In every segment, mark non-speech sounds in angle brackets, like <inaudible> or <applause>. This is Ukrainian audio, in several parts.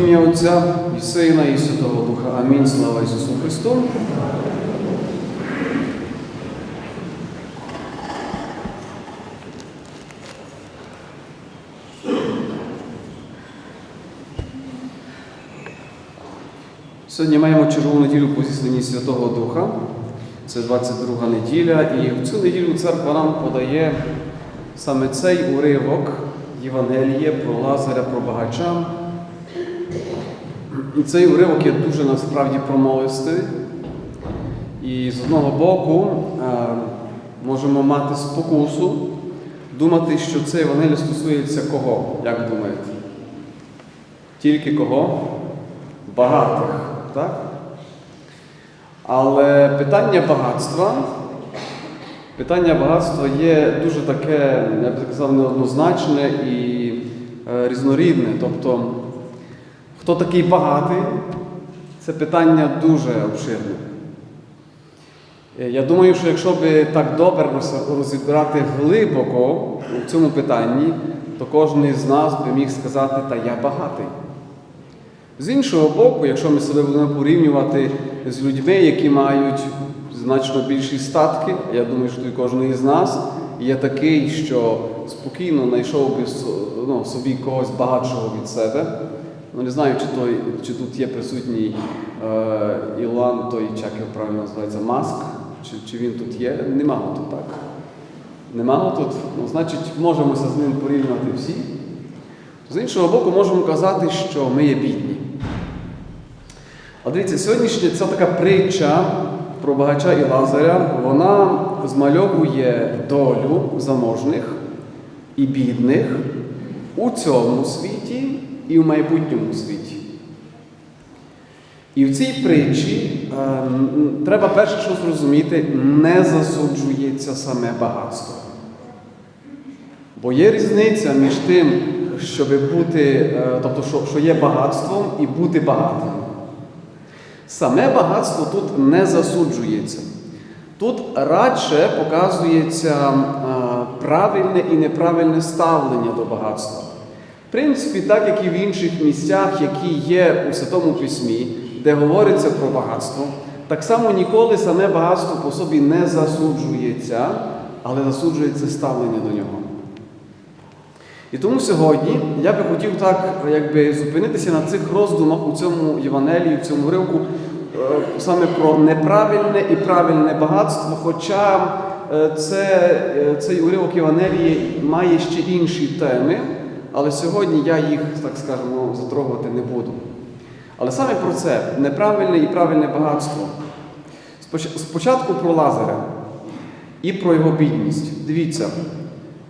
ім'я Отця і Сина, і Святого Духа. Амінь. Слава Ісусу Христу. Сьогодні маємо чергову неділю по зісланні Святого Духа. Це 22 неділя, і в цю неділю церква нам подає саме цей уривок Євангелія про Лазаря, про багача. І цей уривок є дуже насправді промовистий. І з одного боку е, можемо мати спокусу, думати, що це Євангеліє стосується кого, як думаєте? Тільки кого? Багатих, так? Але питання багатства, питання багатства є дуже таке, я б сказав, неоднозначне і е, різнорідне. Тобто, хто такий багатий, це питання дуже обширне. Е, Я думаю, що якщо би так добре розібрати глибоко в цьому питанні, то кожен з нас би міг сказати, та я багатий. З іншого боку, якщо ми себе будемо порівнювати з людьми, які мають значно більші статки, я думаю, що і кожен із нас є такий, що спокійно знайшов би ну, собі когось багатшого від себе. Ну, не знаю, чи, той, чи тут є присутній е, Ілан, той, чи як правильно називається, Маск, чи, чи він тут є. Нема тут так. Нема тут. Ну, значить, можемо з ним порівнювати всі. З іншого боку, можемо казати, що ми є бідні. А дивіться, сьогоднішня ця така притча про багача і Лазаря, вона змальовує долю заможних і бідних у цьому світі і в майбутньому світі. І в цій притчі е, треба перше, що зрозуміти, не засуджується саме багатство. Бо є різниця між тим, щоб бути, е, тобто, що, що є багатством і бути багатим. Саме багатство тут не засуджується. Тут радше показується е, правильне і неправильне ставлення до багатства. Принципі, так як і в інших місцях, які є у Святому Письмі, де говориться про багатство, так само ніколи саме багатство по собі не засуджується, але засуджується ставлення до нього. І тому сьогодні я би хотів так якби, зупинитися на цих роздумах у цьому Євангелії, в цьому ривку, е, саме про неправильне і правильне багатство. Хоча е, це, е, цей уривок Євангелії має ще інші теми, але сьогодні я їх, так скажемо, затрогувати не буду. Але саме про це неправильне і правильне багатство. Спочатку про Лазаря і про його бідність. Дивіться,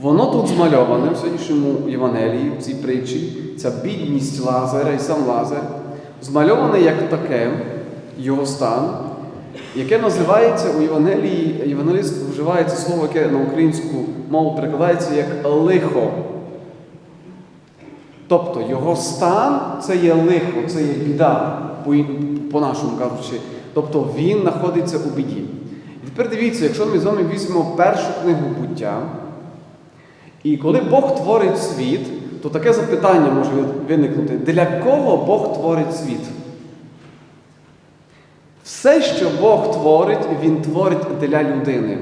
воно тут змальоване в сьогоднішньому Євангелії, в цій притчі, ця бідність Лазаря і сам Лазар, змальоване як таке його стан, яке називається у Євангелії, євангеліст вживає це слово, яке на українську мову перекладається як лихо. Тобто його стан це є лихо, це є біда, по- по-нашому кажучи. Тобто він знаходиться у біді. І тепер дивіться, якщо ми з вами візьмемо першу книгу буття, і коли Бог творить світ, то таке запитання може виникнути: для кого Бог творить світ? Все, що Бог творить, Він творить для людини.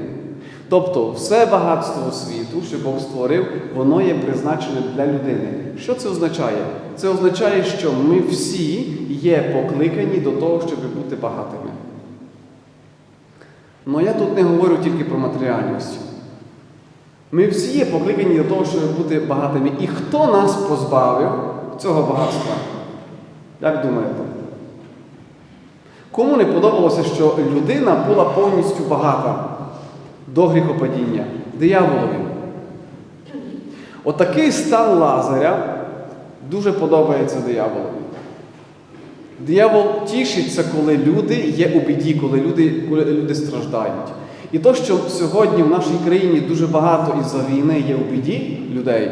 Тобто, все багатство світу, що Бог створив, воно є призначене для людини. Що це означає? Це означає, що ми всі є покликані до того, щоб бути багатими. Ну я тут не говорю тільки про матеріальність. Ми всі є покликані до того, щоб бути багатими. І хто нас позбавив цього багатства? Як думаєте? Кому не подобалося, що людина була повністю багата до гріхопадіння? Дияволові. Отакий стан Лазаря дуже подобається дияволові. Диявол тішиться, коли люди є у біді, коли люди, коли люди страждають. І то, що сьогодні в нашій країні дуже багато із-за війни є у біді людей,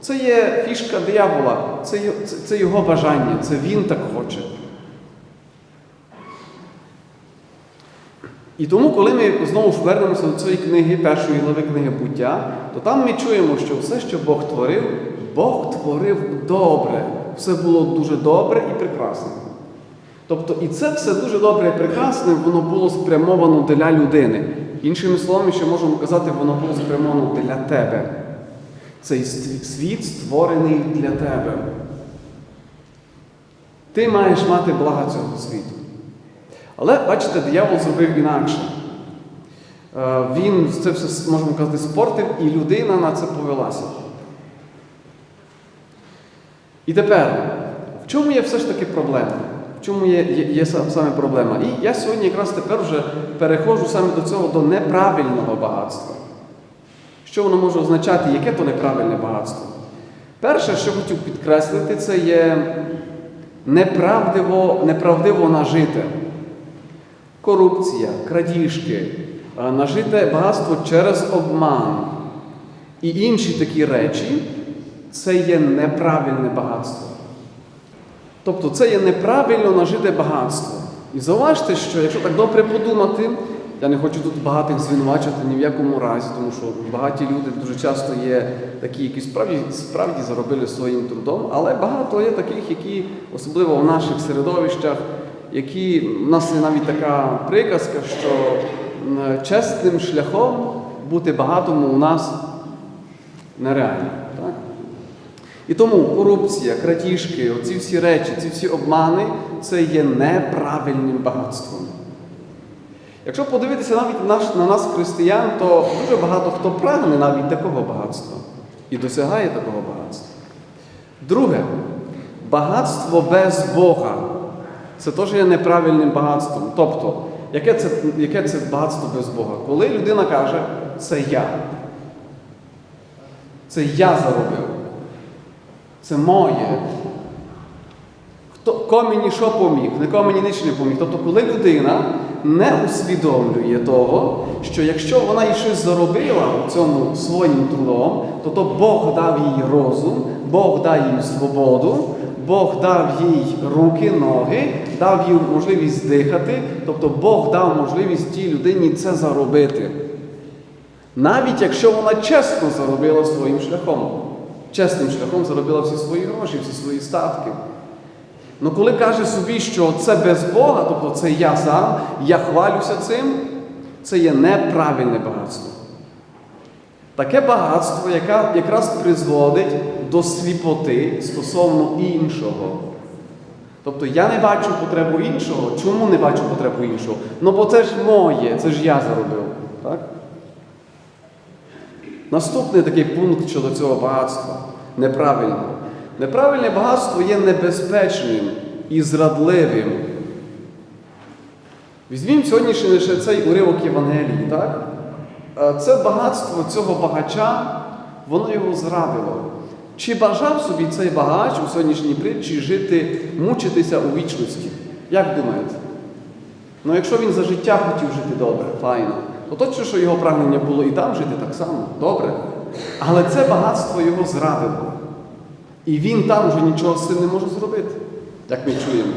це є фішка диявола, це, це, це його бажання, це він так хоче. І тому, коли ми знову ж вернемося до цієї книги, першої глави книги буття, то там ми чуємо, що все, що Бог творив, Бог творив добре. все було дуже добре і прекрасно. Тобто, і це все дуже добре і прекрасне, воно було спрямовано для людини. Іншими словами, ще можемо казати, воно було спрямовано для тебе. Цей світ створений для тебе. Ти маєш мати блага цього світу. Але бачите, диявол зробив інакше. Е, Він це все, можемо казати, спортив, і людина на це повелася. І тепер, в чому є все ж таки проблема? В чому є, є, є саме проблема? І я сьогодні якраз тепер вже переходжу саме до цього, до неправильного багатства. Що воно може означати, яке то неправильне багатство? Перше, що хотів підкреслити, це є неправдиво, неправдиво нажите. Корупція, крадіжки, е, нажите багатство через обман і інші такі речі це є неправильне багатство. Тобто це є неправильно нажите багатство. І зауважте, що якщо так добре подумати, я не хочу тут багатих звинувачувати ні в якому разі, тому що багаті люди дуже часто є такі, які справді, справді заробили своїм трудом, але багато є таких, які, особливо в наших середовищах, які в нас є навіть така приказка, що чесним шляхом бути багатому у нас нереально. Так? І тому корупція, крадіжки, оці всі речі, ці всі обмани це є неправильним багатством. Якщо подивитися навіть наш, на нас, християн, то дуже багато хто прагне навіть такого багатства і досягає такого багатства. Друге, багатство без Бога. Це теж є неправильним багатством. Тобто, яке це, яке це багатство без Бога? Коли людина каже, це я. Це я заробив. Це моє. Хто, ко мені що поміг, нікому мені ніч не поміг. Тобто, коли людина не усвідомлює того, що якщо вона і щось заробила цьому своїм трудом, то то Бог дав їй розум, Бог дав їй свободу, Бог дав їй руки, ноги, дав їй можливість дихати, тобто Бог дав можливість тій людині це заробити. Навіть якщо вона чесно заробила своїм шляхом, чесним шляхом заробила всі свої гроші, всі свої статки. Ну коли каже собі, що це без Бога, тобто це я сам, я хвалюся цим, це є неправильне багатство. Таке багатство, яке якраз призводить до сліпоти стосовно іншого. Тобто я не бачу потребу іншого. Чому не бачу потребу іншого? Ну бо це ж моє, це ж я заробив. Так? Наступний такий пункт щодо цього багатства неправильного. Неправильне багатство є небезпечним і зрадливим. Візьмімо сьогоднішній лише цей уривок Євангелії, так? Е, Це багатство цього багача, воно його зрадило. Чи бажав собі цей багач у сьогоднішній притчі жити, мучитися у вічності? Як думаєте? Ну, якщо він за життя хотів жити добре, файно, то точно, що його прагнення було і там жити так само, добре. Але це багатство його зрадило. І він там вже нічого з цим не може зробити, як ми чуємо.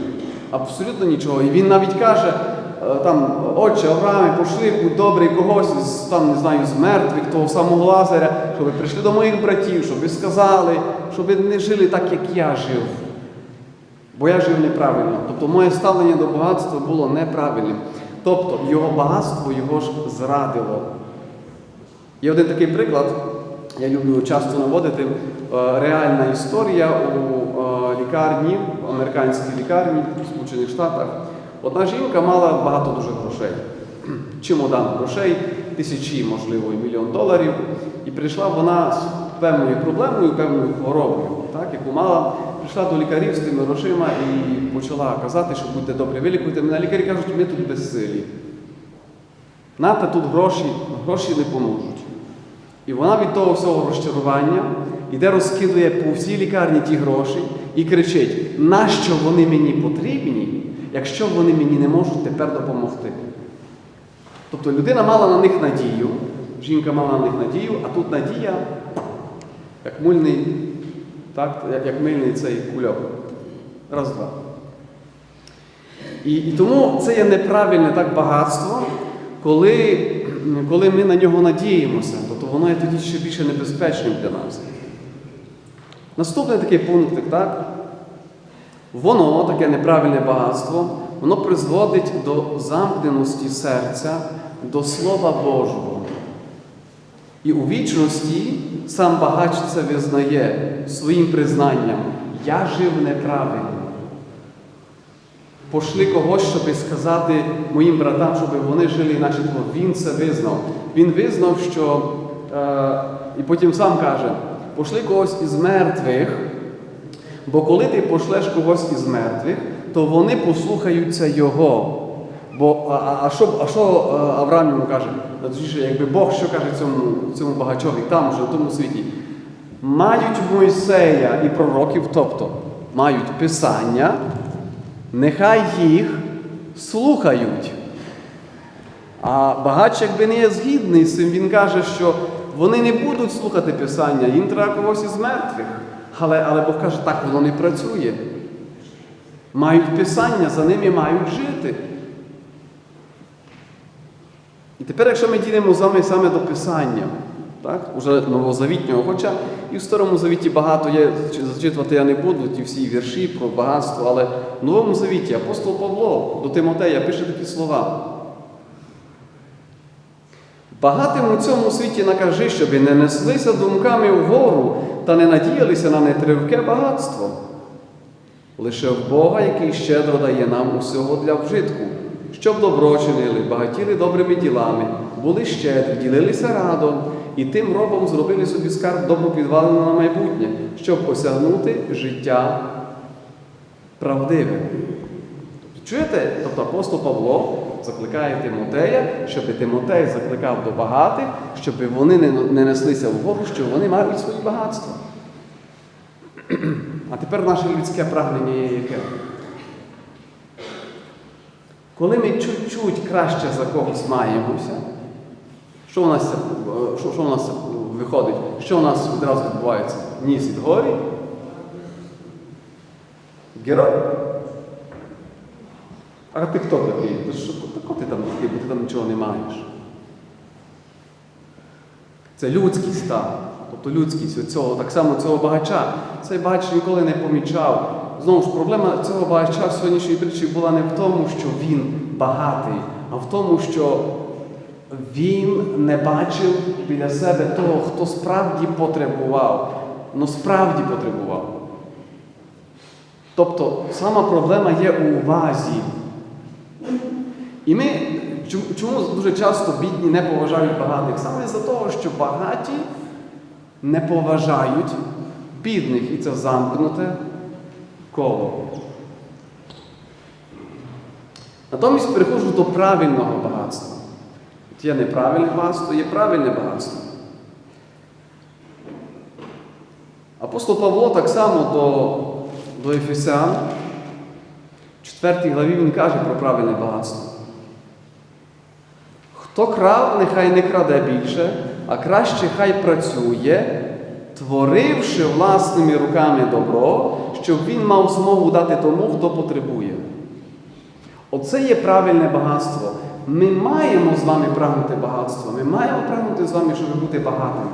Абсолютно нічого. І він навіть каже, там, отче Аврааме, пошли будь добрий когось з там, не знаю, з мертвих, того самого Лазаря, щоб ви прийшли до моїх братів, щоб ви сказали, щоб ви не жили так, як я жив. Бо я жив неправильно. Тобто моє ставлення до багатства було неправильним. Тобто його багатство його ж зрадило. Є один такий приклад, я люблю часто наводити. Е, Реальна історія у е, лікарні, американській лікарні в Сполучених Штатах. Одна жінка мала багато дуже грошей. <clears throat> Чемодан грошей, тисячі, можливо, і мільйон доларів. І прийшла вона з певною проблемою, певною хворобою, так, яку мала. Прийшла до лікарів з тими грошима і почала казати, що будьте добрі, вилікуйте мене. Лікарі кажуть, ми тут безсилі. Нате тут гроші, гроші не поможуть. І вона від того всього розчарування іде розкидує по всій лікарні ті гроші і кричить: нащо вони мені потрібні, якщо вони мені не можуть тепер допомогти? Тобто людина мала на них надію, жінка мала на них надію, а тут надія, як мильний, так, як, мильний цей кульок. Раз-два. І, і тому це є неправильне так багатство, коли, коли ми на нього надіємося, тобто воно є тоді ще більше небезпечним для нас. Наступний такий пункт, так? Воно, таке неправильне багатство, воно призводить до замкненості серця, до Слова Божого. І у вічності сам багач це визнає своїм признанням. Я жив неправильно. Пошли когось, щоб сказати моїм братам, щоб вони жили інакше. Він це визнав. Він визнав, що е, і потім сам каже: пошли когось із мертвих, бо коли ти пошлеш когось із мертвих, то вони послухаються його. Бо, а, а, що, а що е, Авраам йому каже? Якби Бог що каже цьому, цьому багачові там вже в тому світі? Мають Мойсея і пророків, тобто мають Писання, нехай їх слухають. А багач, якби не є згідний з цим, він каже, що вони не будуть слухати Писання, їм треба когось із мертвих. Але, але Бог каже, так воно не працює. Мають Писання, за ними мають жити. І тепер, якщо ми дійдемо з саме до Писання, так, уже новозавітнього, хоча і в Старому Завіті багато є, зачитувати я не буду, ті всі вірші про багатство, але в Новому Завіті апостол Павло до Тимотея пише такі слова. Багатим у цьому світі накажи, щоби не неслися думками вгору та не надіялися на нетривке багатство. Лише в Бога, який щедро дає нам усього для вжитку, щоб добро чинили, багатіли добрими ділами, були щедрі, ділилися радом і тим робом зробили собі скарб добру підвалену на майбутнє, щоб осягнути життя правдиве. Чуєте? Тобто апостол Павло закликає Тимотея, щоб Тимотей закликав до багатих, щоб вони не, не неслися вгору, що вони мають свої багатства. А тепер наше людське прагнення є яке? Коли ми чуть-чуть краще за когось маємося, що у нас, що, що у нас виходить? Що у нас відразу відбувається? Ніс від горі? Герой? А ти хто такий? Ти що, хто ти там такий, бо ти там нічого не маєш? Це людськість стан. Тобто людськість цього, так само цього багача. Цей багач ніколи не помічав. Знову ж проблема цього багача в сьогоднішній притчі була не в тому, що він багатий, а в тому, що він не бачив біля себе того, хто справді потребував. Ну справді потребував. Тобто сама проблема є у увазі. І ми чому- дуже часто бідні не поважають багатих? Саме за того, що багаті не поважають бідних, і це замкнуте коло. Натомість переходжу до правильного багатства. От є неправильне багатство, є правильне багатство. Апостол Павло так само до, до Ефесян, в 4 главі він каже про правильне багатство. Хто крав, нехай не краде більше, а краще хай працює, творивши власними руками добро, щоб він мав змогу дати тому, хто потребує. Оце є правильне багатство. Ми маємо з вами прагнути багатства, ми маємо прагнути з вами, щоб бути багатими.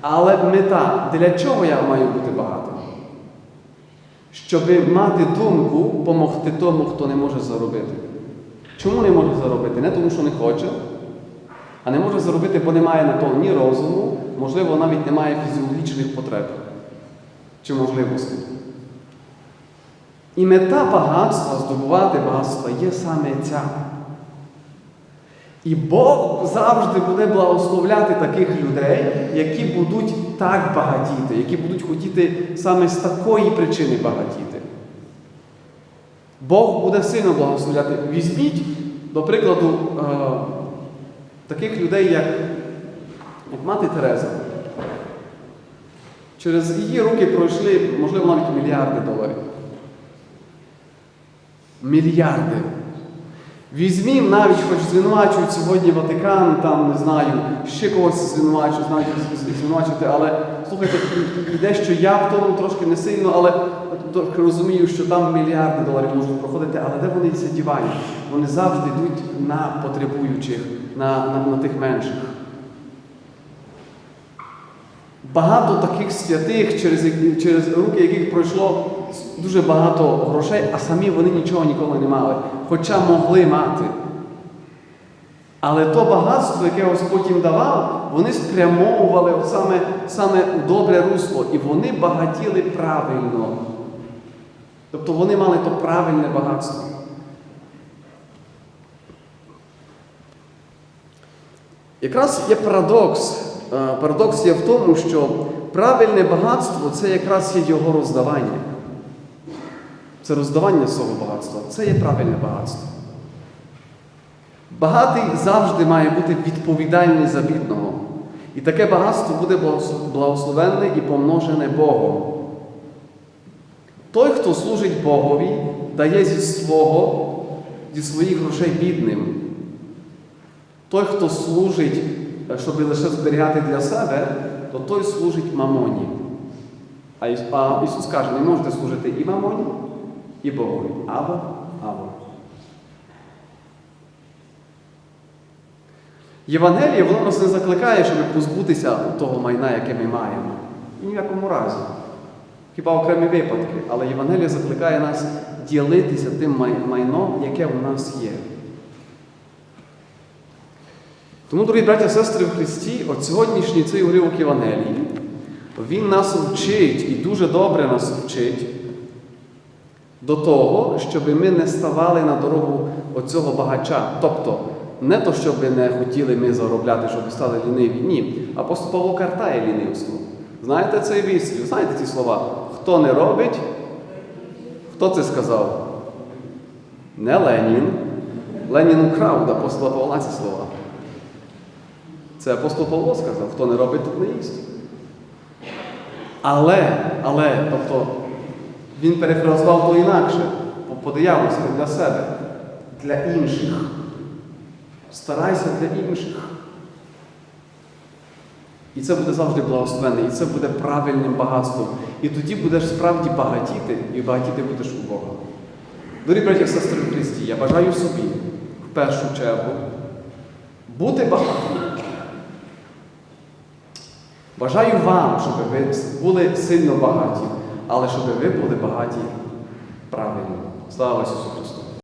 Але мета, для чого я маю бути багатим? Щоб мати думку допомогти тому, хто не може заробити. Чому не може заробити? Не тому, що не хоче, а не може заробити, бо немає на то ні розуму, можливо, навіть немає фізіологічних потреб чи можливостей. І мета багатства, здобувати багатство є саме ця. І Бог завжди буде благословляти таких людей, які будуть так багатіти, які будуть хотіти саме з такої причини багатіти. Бог буде сильно благословляти. Візьміть, до прикладу, е, таких людей, як, як мати Тереза. Через її руки пройшли, можливо, навіть мільярди доларів. Мільярди. Візьмім навіть, хоч звинувачують сьогодні Ватикан, там, не знаю, ще когось звинувачують, знають, звинувачувати, але слухайте, і дещо я тому трошки не сильно, але розумію, що там мільярди доларів можуть проходити, але де вони це дівають? Вони завжди йдуть на потребуючих, на, на, на тих менших. Багато таких святих, через, через руки яких пройшло дуже багато грошей, а самі вони нічого ніколи не мали, хоча могли мати. Але то багатство, яке Господь їм давав, вони спрямовували саме, саме у добре русло, і вони багатіли правильно. Тобто вони мали то правильне багатство. Якраз є парадокс. Е, Парадокс є в тому, що правильне багатство це якраз є його роздавання. Це роздавання свого багатства. Це є правильне багатство. Багатий завжди має бути відповідальний за бідного. І таке багатство буде благословенне і помножене Богом. Той, хто служить Богові, дає зі свого, зі своїх грошей бідним. Той, хто служить, е, щоб лише зберігати для себе, то той служить мамоні. А Ісус каже, не можете служити і мамоні, і Богові. Або, або. Євангеліє воно нас не закликає, щоб позбутися того майна, яке ми маємо. Ні в якому разі. Хіба окремі випадки, але Євангеліє закликає нас ділитися тим майном, яке в нас є. Тому, дорогі браття сестри в Христі, от сьогоднішній цей уривок Євангелії, він нас вчить і дуже добре нас вчить до того, щоб ми не ставали на дорогу оцього багача. Тобто, не то, щоб не хотіли ми заробляти, щоб стали ліниві. Ні. Апостол Павло картає лінивство. Знаєте цей вислів? Знаєте ці слова? Хто не робить? Хто це сказав? Не Ленін. Ленін украв до апостола Павла ці слова. Це апостол Павло сказав, хто не робить, тут не їсть. Але, але, тобто, він перефразував то інакше, по диявольськи для себе, для інших. Старайся для інших. І це буде завжди благословенне, і це буде правильним багатством. І тоді будеш справді багатіти, і багатіти будеш у Бога. Дорогі браті сестри в Христі, я бажаю собі в першу чергу бути багатим. Бажаю вам, щоб ви були сильно багаті, але щоб ви були багаті правильно. Слава Ісусу Христу!